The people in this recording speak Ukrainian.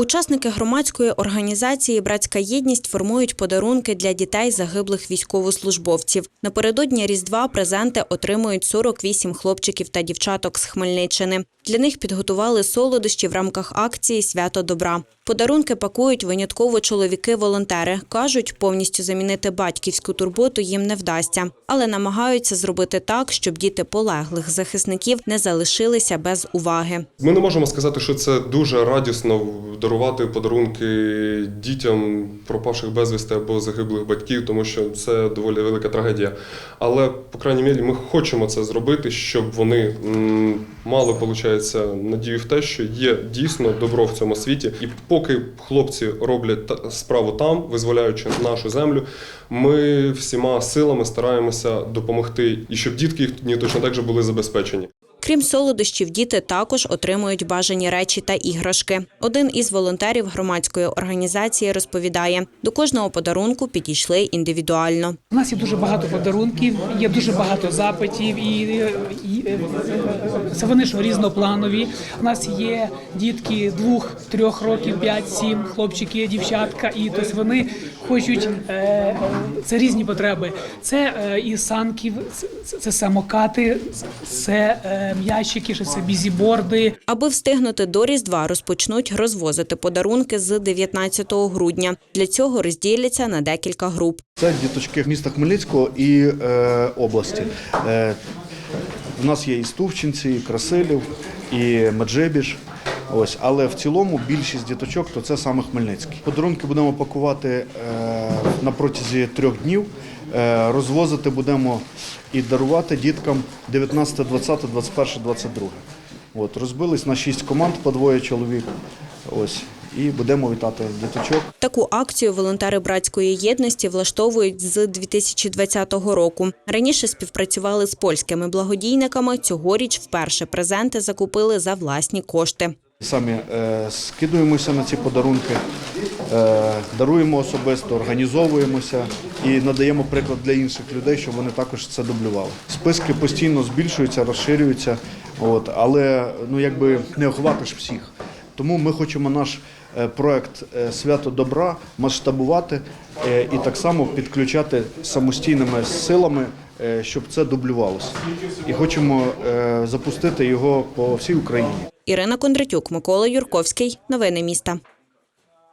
Учасники громадської організації Братська єдність формують подарунки для дітей загиблих військовослужбовців. Напередодні Різдва презенти отримують 48 хлопчиків та дівчаток з Хмельниччини. Для них підготували солодощі в рамках акції Свято добра. Подарунки пакують винятково чоловіки-волонтери. кажуть, повністю замінити батьківську турботу їм не вдасться, але намагаються зробити так, щоб діти полеглих захисників не залишилися без уваги. Ми не можемо сказати, що це дуже радісно дарувати подарунки дітям пропавших безвісти або загиблих батьків, тому що це доволі велика трагедія. Але, по крайній мірі, ми хочемо це зробити, щоб вони мали, виходить, надію в те, що є дійсно добро в цьому світі. І поки хлопці роблять справу там, визволяючи нашу землю, ми всіма силами стараємося допомогти, і щоб дітки їхні точно так же були забезпечені. Крім солодощів, діти також отримують бажані речі та іграшки. Один із волонтерів громадської організації розповідає, до кожного подарунку підійшли індивідуально. У нас є дуже багато подарунків, є дуже багато запитів, і, е, це вони ж різнопланові. У нас є дітки двох-трьох років, п'ять-сім, хлопчики, дівчатка, і тобто вони хочуть е, це різні потреби. Це е, і санки, це, це самокати, це м'ячики, що це бізіборди. Аби встигнути до Різдва, розпочнуть розвозити подарунки з 19 грудня. Для цього розділяться на декілька груп. Це діточки міста Хмельницького і е, області. Е, у нас є і Стувчинці, і Красилів, і Меджибіж. Ось, але в цілому більшість діточок то це саме Хмельницький. Подарунки будемо пакувати е, на протязі трьох днів. Е, розвозити будемо і дарувати діткам 19, 20, 21, 22. От, розбились на шість команд по двоє чоловік. Ось, і будемо вітати діточок. Таку акцію волонтери братської єдності влаштовують з 2020 року. Раніше співпрацювали з польськими благодійниками. Цьогоріч вперше презенти закупили за власні кошти. Самі е, скидуємося на ці подарунки, е, даруємо особисто, організовуємося і надаємо приклад для інших людей, щоб вони також це дублювали. Списки постійно збільшуються, розширюються, от, але ну, якби не охватиш всіх. Тому ми хочемо наш е, проект е, Свято добра масштабувати е, і так само підключати самостійними силами, щоб це дублювалося. І хочемо запустити його по всій Україні. Ірина Кондратюк, Микола Юрковський. Новини міста.